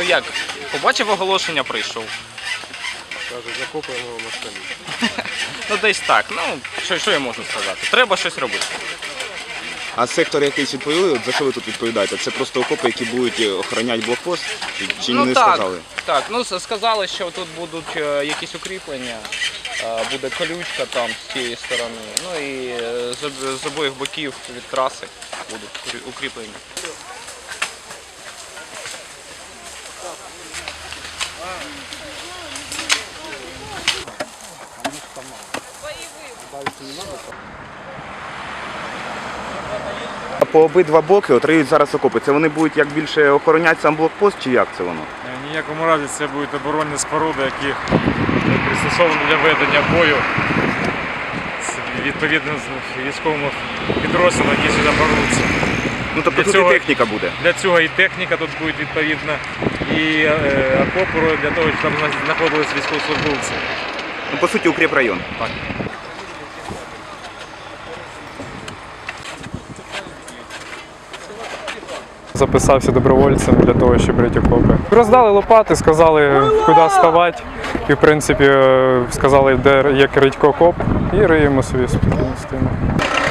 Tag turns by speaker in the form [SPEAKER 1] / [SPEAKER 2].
[SPEAKER 1] як? Побачив оголошення, прийшов.
[SPEAKER 2] Каже, закопуємо на штані.
[SPEAKER 1] Ну десь так. Ну, що, що я можу сказати? Треба щось робити.
[SPEAKER 3] А сектор якийсь відповіли? За що ви тут відповідаєте? Це просто окопи, які будуть охороняти блокпост? Чи, чи
[SPEAKER 1] ну
[SPEAKER 3] не
[SPEAKER 1] так,
[SPEAKER 3] сказали?
[SPEAKER 1] так. Ну с- сказали, що тут будуть е, якісь укріплення, е, буде колючка там з цієї сторони. Ну і е, з, об- з обох боків від траси будуть укрі- укріплення.
[SPEAKER 3] По обидва боки отриють зараз окопи. Це вони будуть як більше охороняти сам блокпост, чи як це воно?
[SPEAKER 2] Е, В ніякому разі це будуть оборонні споруди, які пристосовані для ведення бою з відповідним військовим підрозділом, які сюди боруться.
[SPEAKER 3] Ну тобто
[SPEAKER 2] Для
[SPEAKER 3] тут
[SPEAKER 2] цього-
[SPEAKER 3] і техніка буде.
[SPEAKER 2] Для цього і техніка тут буде відповідна, і е, окопи для того, щоб там знаходилися військовослужбовці.
[SPEAKER 3] Ну по суті укріп район.
[SPEAKER 2] Так.
[SPEAKER 4] Записався добровольцем для того, щоб рити окопи. Роздали лопати, сказали, куди ставати. І, в принципі, е, сказали, де як рить окоп, і риємо собі спокійно з.